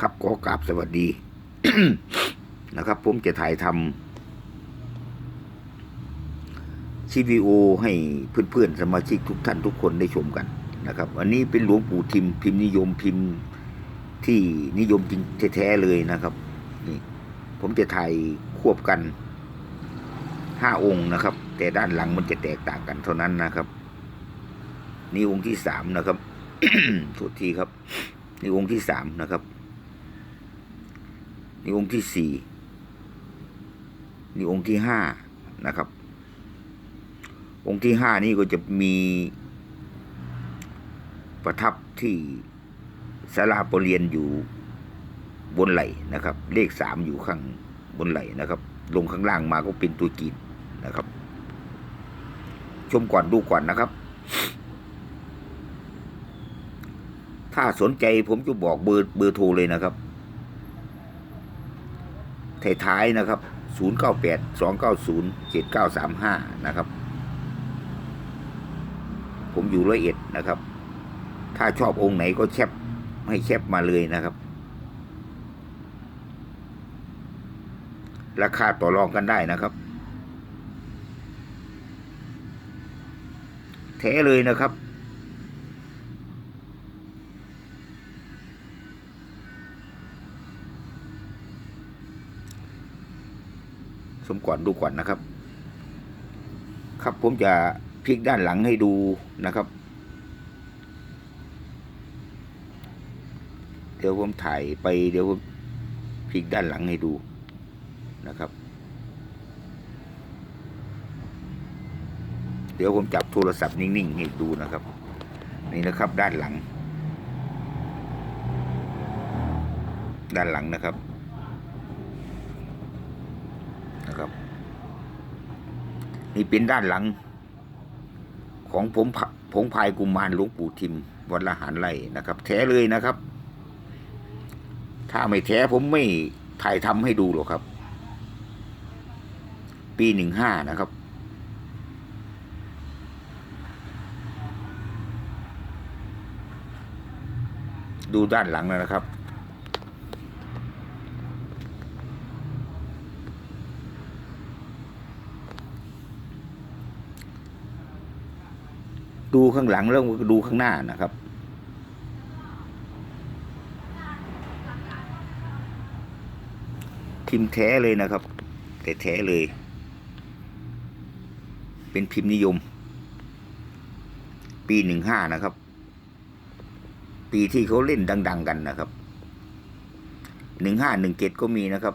ครับขอกราบสวัสดีนะครับ ผมจะถ่ายทำชีวิโอให้เพื่อนๆสมาชิกทุกท่านทุกคนได้ชมกันนะครับ อันนี้เป็นหลวงปู่ทิมพิมพ์นิยมพิมพ์ที่นิยมจริงแท้ๆเลยนะครับนี่ผมจะถ่ายควบกันห้าองค์นะครับ แต่ด้านหลังมันจะแตกต่างกันเท่านั้นนะครับ นี่องค์ที่สามนะครับโทษทีครับ นี่องค์ที่สามนะครับ นี่องค์ที่สี่นี่องค์ที่ห้านะครับ องค์ที่ห้านี่ก็จะมีประทับที่ศาลาปรเรียนอยู่บนไหลนะครับ เลขสามอยู่ข้างบนไหลนะครับ ลงข้างล่างมาก็เป็นตัวกีนนะครับ ชมก่อนดูก่อนนะครับ ถ้าสนใจผมจะบอกเบอร์เบอร์โทรเลยนะครับ ท้ายๆนะครับ 098 290 7935 นะครับ ผมอยู่ร้อยเอ็ดนะครับ ถ้าชอบองค์ไหนก็แคปให้แคปมาเลยนะครับ ราคาต่อรองกันได้นะครับแท้เลยนะครับ สมก่อนดูก่อนนะครับ ครับผมจะพลิกด้านหลังให้ดูนะครับ เดี๋ยวผมถ่ายไปเดี๋ยวผมพลิกด้านหลังให้ดูนะครับ เดี๋ยวผมจับโทรศัพท์นิ่งๆให้ดูนะครับ นี่นะครับด้านหลัง ด้านหลังนะครับ นี่เป็นด้านหลัง ของผมผงพายกุมารหลวงปู่ทิมวัดละหารไร่นะครับ แท้เลยนะครับ ถ้าไม่แท้ผมไม่ถ่ายทำให้ดูหรอกครับ ปีหนึ่งห้านะครับดูด้านหลังแล้วนะครับ ดูข้างหลังแล้วก็ดูข้างหน้านะครับ พิมพ์แท้เลยนะครับ แต่แท้เลย เป็นพิมพ์นิยม ปีหนึ่งห้านะครับ ปีที่เขาเล่นดัง ๆ กันนะครับหนึ่งห้าหนึ่งเจ็ดก็มีนะครับ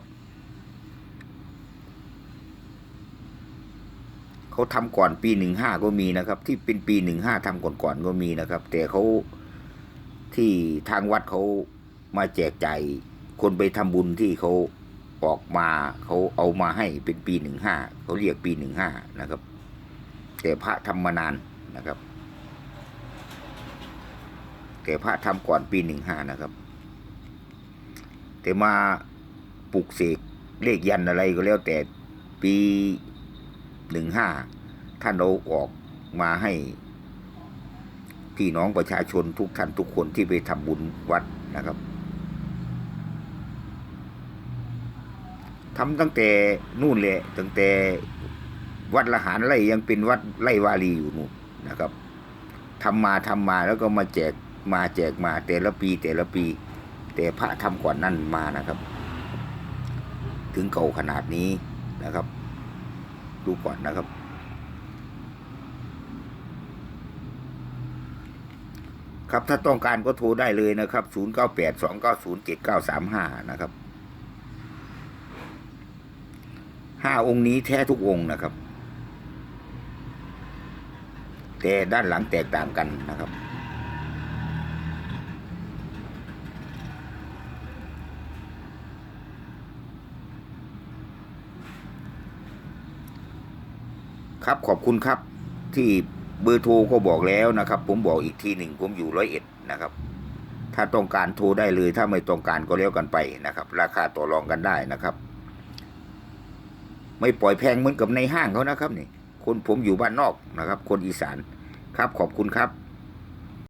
เขาทำก่อนปีหนึ่งห้าก็มีนะครับ ที่เป็นปีหนึ่งห้าทำก่อนๆก็มีนะครับ แต่เขาที่ทางวัดเขามาแจกจ่ายคนไปทำบุญที่เขาออกมาเขาเอามาให้เป็นปีหนึ่งห้าเขาเรียกปีหนึ่งห้านะครับ แต่พระทำมานานนะครับ แต่พระทำก่อนปีหนึ่งห้านะครับ แต่มาปลุกเสกเลขยันอะไรก็แล้วแต่ปี หนึ่งห้าท่านเอาออกมาให้พี่น้องประชาชนทุกท่านทุกคนที่ไปทำบุญวัดนะครับทำตั้งแต่นู่นเลยตั้งแต่วัดละหารไร่ยังเป็นวัดไร่วาลีอยู่นู่นนะครับทำมาทำมาแล้วก็มาแจกมาแจกมาแต่ละปีแต่ละปี แต่พระทำก่อนนั่นมานะครับ ถึงเก่าขนาดนี้นะครับ ดูก่อนนะครับ ครับถ้าต้องการก็โทรได้เลยนะครับ 0982907935 นะครับห้าองค์นี้แท้ทุกองค์นะครับ แต่ด้านหลังแตกต่างกันนะครับ ครับขอบคุณครับที่เบอร์โทรก็บอกแล้วนะครับ ผมบอกอีกทีหนึ่งผมอยู่ร้อยเอ็ดนะครับ ถ้าต้องการโทรได้เลย ถ้าไม่ต้องการก็เลี้ยวกันไปนะครับ ราคาต่อรองกันได้นะครับ ไม่ปล่อยแพงเหมือนกับในห้างเขานะครับนี่คนผมอยู่บ้านนอกนะครับ คนอีสานครับขอบคุณครับ